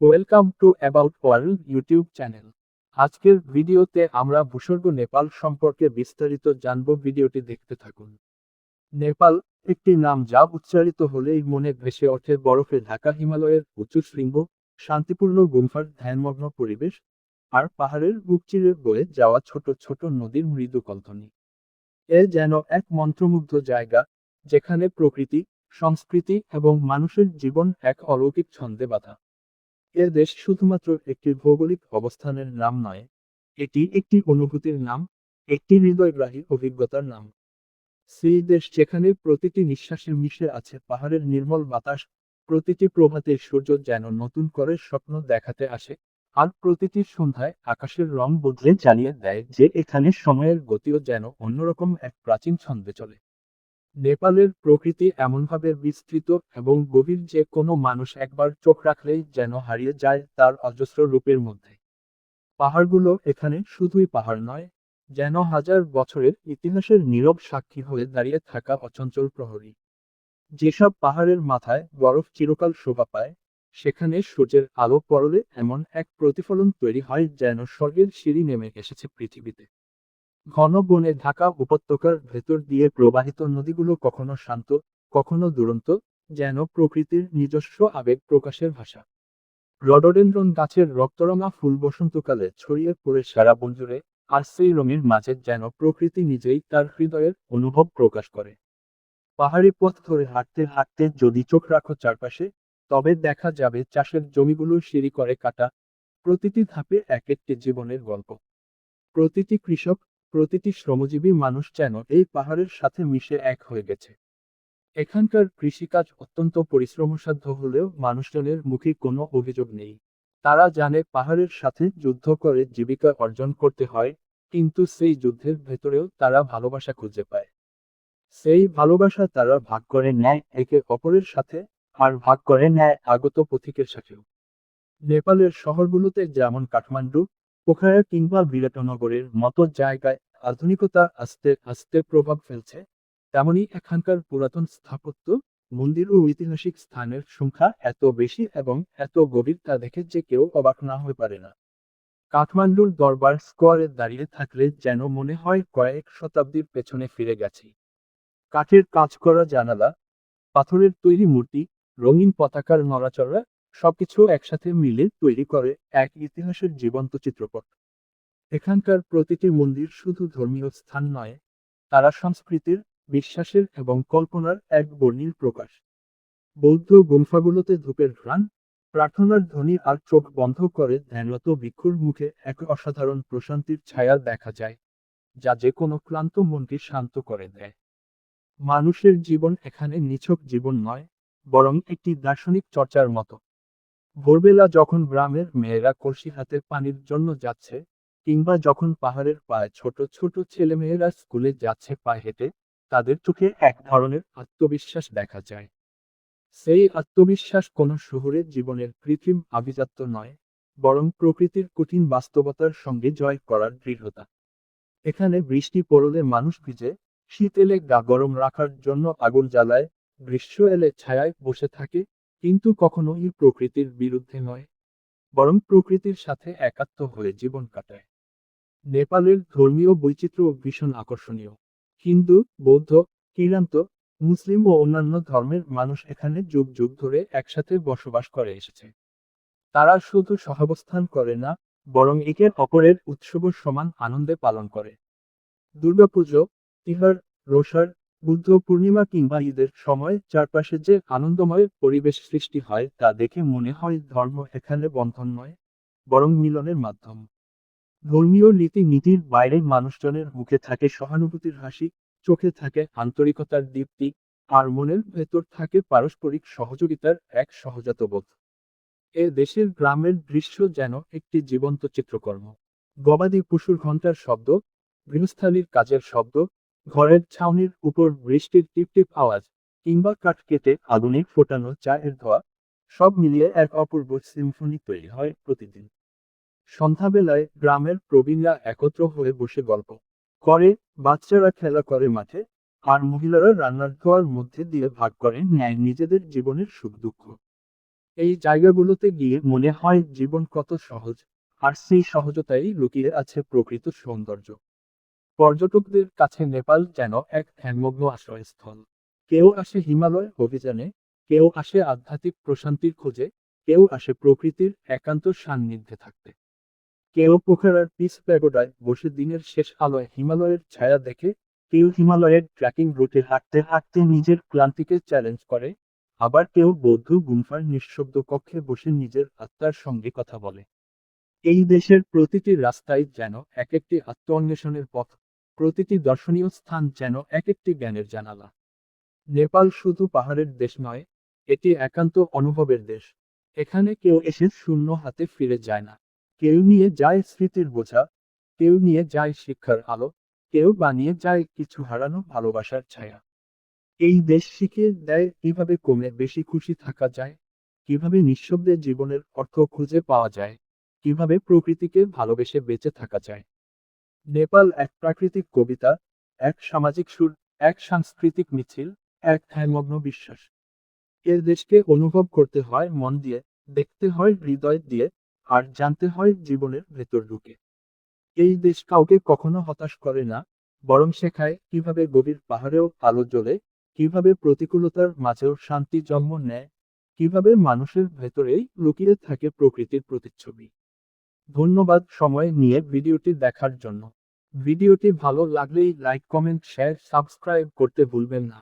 Welcome to about world YouTube channel আজকের ভিডিওতে আমরা ভূস্বর্গ নেপাল সম্পর্কে বিস্তারিত জানব ভিডিওটি দেখতে থাকুন। নেপাল একটি নাম যা উচ্চারিত হলেই মনে ভেসে ওঠে বরফে ঢাকা হিমালয়ের উঁচু শৃঙ্গ, শান্তিপূর্ণ গুম্ফার ধ্যানমগ্ন পরিবেশ, আর পাহাড়ের বুক চিরে বয়ে যাওয়া ছোট ছোট নদীর মৃদু কল্পনি। এ যেন এক মন্ত্রমুগ্ধ জায়গা, যেখানে প্রকৃতি, সংস্কৃতি এবং মানুষের জীবন এক অলৌকিক ছন্দে বাঁধা। এ দেশ শুধুমাত্র একটি ভৌগোলিক অবস্থানের নাম নয়, এটি একটি অনুভূতির নাম, একটি হৃদয়গ্রাহী অভিজ্ঞতার নাম। সেই দেশ যেখানে প্রতিটি নিঃশ্বাসে মিশে আছে পাহাড়ের নির্মল বাতাস, প্রতিটি প্রভাতে সূর্য যেন নতুন করে স্বপ্ন দেখাতে আসে, আর প্রতিটি সন্ধ্যায় আকাশের রং বদলে জানিয়ে দেয় যে এখানে সময়ের গতিও যেন অন্যরকম এক প্রাচীন ছন্দে চলে। নেপালের প্রকৃতি এমনভাবে বিস্তৃত এবং গভীর যে কোনো মানুষ একবার চোখ রাখলেই যেন হারিয়ে যায় তার অজস্র রূপের মধ্যে। পাহাড়গুলো এখানে শুধুই পাহাড় নয়, যেন হাজার বছরের ইতিহাসের নীরব সাক্ষী হয়ে দাঁড়িয়ে থাকা অচঞ্চল প্রহরী। যেসব পাহাড়ের মাথায় বরফ চিরকাল শোভা পায়, সেখানে সূর্যের আলো পড়লে এমন এক প্রতিফলন তৈরি হয় যেন স্বর্গের সিঁড়ি নেমে এসেছে পৃথিবীতে। ঘন বনে ঢাকা উপত্যকার ভেতর দিয়ে প্রবাহিত নদীগুলো কখনো শান্ত, কখনো দুরন্ত, যেন প্রকৃতির নিজস্ব আবেগ প্রকাশের ভাষা। রডোডেন্ড্রন গাছের রক্তরঙা ফুল বসন্তকালে ছড়িয়ে পড়ে সারা বন জুড়ে আর সেই রঙের মাঝে যেন প্রকৃতি নিজেই তার হৃদয়ের অনুভব প্রকাশ করে। পাহাড়ি পথ ধরে হাঁটতে হাঁটতে যদি চোখ রাখো চারপাশে, তবে দেখা যাবে চাষের জমিগুলো সিঁড়ি করে কাটা, প্রতিটি ধাপে এক একটি জীবনের গল্প। প্রতিটি কৃষক প্রতিটি শ্রমজীবী মানুষ যেন এই পাহাড়ের সাথে মিশে এক হয়ে গেছে। এখানকার কৃষিকাজ অত্যন্ত পরিশ্রমসাধ্য হলেও মানুষজনের মুখে কোনো অভিযোগ নেই। তারা জানে পাহাড়ের সাথে যুদ্ধ করে জীবিকা অর্জন করতে হয়, কিন্তু সেই যুদ্ধের ভেতরেও তারা ভালোবাসা খুঁজে পায়। সেই ভালোবাসা তারা ভাগ করে নেয় একে অপরের সাথে, আর ভাগ করে নেয় আগত পথিকের সাথেও। নেপালের শহরগুলোতে যেমন কাঠমান্ডু পোখরা কিংবা বিরাটনগরের মতো জায়গায় আধুনিকতা আস্তে আস্তে প্রভাব ফেলছে, তেমনি এখানকার পুরাতন স্থাপত্য, মন্দির ও ঐতিহাসিক স্থানের সংখ্যা এত বেশি এবং এত গভীর তা দেখে যে কেউ অবাক না হয়ে পারে না। কাঠমান্ডুর দরবার স্কোয়ারে দাঁড়িয়ে থাকলে যেন মনে হয় কয়েক শতাব্দীর পেছনে ফিরে গেছি। কাঠের কাজ করা জানালা, পাথরের তৈরি মূর্তি, রঙিন পতাকার নড়াচড়া সবকিছু একসাথে মিলে তৈরি করে এক ইতিহাসের জীবন্ত চিত্রপট। এখানকার প্রতিটি মন্দির শুধু ধর্মীয় স্থান নয়, তারা সংস্কৃতির, বিশ্বাসের এবং কল্পনার এক বর্ণিল প্রকাশ। বৌদ্ধ গুম্ফাগুলোতে ধূপের ঘ্রাণ, প্রার্থনার ধ্বনি আর চোখ বন্ধ করে ধ্যানরত ভিক্ষুর মুখে এক অসাধারণ প্রশান্তির ছায়া দেখা যায়, যা যে কোনো ক্লান্ত মনকে শান্ত করে দেয়। মানুষের জীবন এখানে নিছক জীবন নয়, বরং একটি দার্শনিক চর্চার মতো। ভোরবেলা যখন গ্রামের মেয়েরা কলসি হাতে পানির জন্য যাচ্ছে, কিংবা যখন পাহাড়ের পায়ে ছোট ছোট ছেলেমেয়েরা স্কুলে যাচ্ছে পায়ে হেঁটে, তাদের চোখে এক ধরনের আত্মবিশ্বাস দেখা যায়। সেই আত্মবিশ্বাস কোনো শহরের জীবনের কৃত্রিম আভিজাত্য নয়, বরং প্রকৃতির কঠিন বাস্তবতার সঙ্গে জয় করার দৃঢ়তা। এখানে বৃষ্টি পড়লে মানুষ ভিজে, শীত এলে গা গরম রাখার জন্য আগুন জ্বালায়, গ্রীষ্ম এলে ছায়ায় বসে থাকে কিন্তু কখনোই প্রকৃতির বিরুদ্ধে নয়, বরং প্রকৃতির সাথে একাত্ম হয়ে জীবন কাটায়। নেপালের ধর্মীয় বৈচিত্র্য ভীষণ আকর্ষণীয়। হিন্দু, বৌদ্ধ কিরান্ত মুসলিম ও অন্যান্য ধর্মের মানুষ এখানে যুগ যুগ ধরে একসাথে বসবাস করে এসেছে। তারা শুধু সহাবস্থান করে না, বরং একের অপরের উৎসব সমান আনন্দে পালন করে। দুর্গাপুজো, তিহার রোসার বুদ্ধ পূর্ণিমা কিংবা ঈদের সময় চারপাশে যে আনন্দময় পরিবেশ সৃষ্টি হয় তা দেখে মনে হয় ধর্ম এখানে বন্ধন নয়, বরং মিলনের মাধ্যম। ধর্মীয় রীতি নীতির বাইরে মানুষজনের মুখে থাকে সহানুভূতির হাসি, চোখে থাকে আন্তরিকতার দীপ্তি, আর মনের ভেতর থাকে পারস্পরিক সহযোগিতার এক সহজাত বোধ। এ দেশের গ্রামের দৃশ্য যেন একটি জীবন্ত চিত্রকর্ম। গবাদি পশুর ঘণ্টার শব্দ, গৃহস্থালীর কাজের শব্দ ঘরের ছাউনির উপর বৃষ্টির টিপটিপ আওয়াজ কিংবা কাঠ কেটে আগুনে ফোটানো চায়ের ধোয়া, সব মিলিয়ে এক অপূর্ব সিম্ফনি তৈরি হয় প্রতিদিন। সন্ধ্যাবেলায় গ্রামের প্রবীণরা একত্র হয়ে বসে গল্প করে, বাচ্চারা খেলা করে মাঠে আর মহিলারা রান্নার ধোয়ার মধ্যে দিয়ে ভাগ করে নেয় নিজেদের জীবনের সুখ দুঃখ। এই জায়গাগুলোতে গিয়ে মনে হয় জীবন কত সহজ আর সেই সহজতাই লুকিয়ে আছে প্রকৃত সৌন্দর্য। পর্যটকদের কাছে নেপাল যেন এক ধ্যানমগ্ন আশ্রয়স্থল। কেউ আসে হিমালয় অভিযানে, কেউ আসে আধ্যাত্মিক প্রশান্তির খোঁজে, কেউ আসে প্রকৃতির একান্ত সান্নিধ্যে থাকতে। কেউ পোখরার পিস প্যাগোডায় বসে দিনের শেষ আলোয় হিমালয়ের ছায়া দেখে, কেউ হিমালয়ের ট্রেকিং রুটে হাঁটতে হাঁটতে নিজের ক্লান্তিকে চ্যালেঞ্জ করে, আবার কেউ বৌদ্ধ গুম্ফার নিঃশব্দ কক্ষে বসে নিজের আত্মার সঙ্গে কথা বলে। এই দেশের প্রতিটি রাস্তায় যেন এক একটি আত্ম অন্বেষণের পথ, প্রতিটি দর্শনীয় স্থান যেন এক একটি জ্ঞানের জানালা। নেপাল শুধু পাহাড়ের দেশ নয়, এটি একান্ত অনুভবের দেশ। এখানে কেউ এসে শূন্য হাতে ফিরে যায় না। কেউ নিয়ে যায় স্মৃতির বোঝা, কেউ নিয়ে যায় শিক্ষার আলো, কেউ বানিয়ে যায় কিছু হারানো ভালোবাসার ছায়া। এই দেশ শিখিয়ে দেয় কীভাবে কমে বেশি খুশি থাকা যায়, কীভাবে নিঃশব্দে জীবনের অর্থ খুঁজে পাওয়া যায়। কীভাবে প্রকৃতিকে ভালোবেসে বেঁচে থাকা যায়। নেপাল এক প্রাকৃতিক কবিতা, এক সামাজিক সুর, এক সাংস্কৃতিক মিছিল, এক ধ্যানমগ্ন বিশ্বাস। এর দেশকে অনুভব করতে হয় মন দিয়ে, দেখতে হয় হৃদয় দিয়ে, আর জানতে হয় জীবনের ভেতর ঢুকে। এই দেশ কাউকে কখনো হতাশ করে না, বরং শেখায় কীভাবে গভীর পাহাড়েও আলো জ্বলে, কীভাবে প্রতিকূলতার মাঝেও শান্তি জন্ম নেয়, কীভাবে মানুষের ভেতরেই লুকিয়ে থাকে প্রকৃতির প্রতিচ্ছবি। ধন্যবাদ সময় নিয়ে ভিডিওটি দেখার জন্য। ভিডিওটি ভালো লাগলেই লাইক, কমেন্ট, শেয়ার, সাবস্ক্রাইব করতে ভুলবেন না।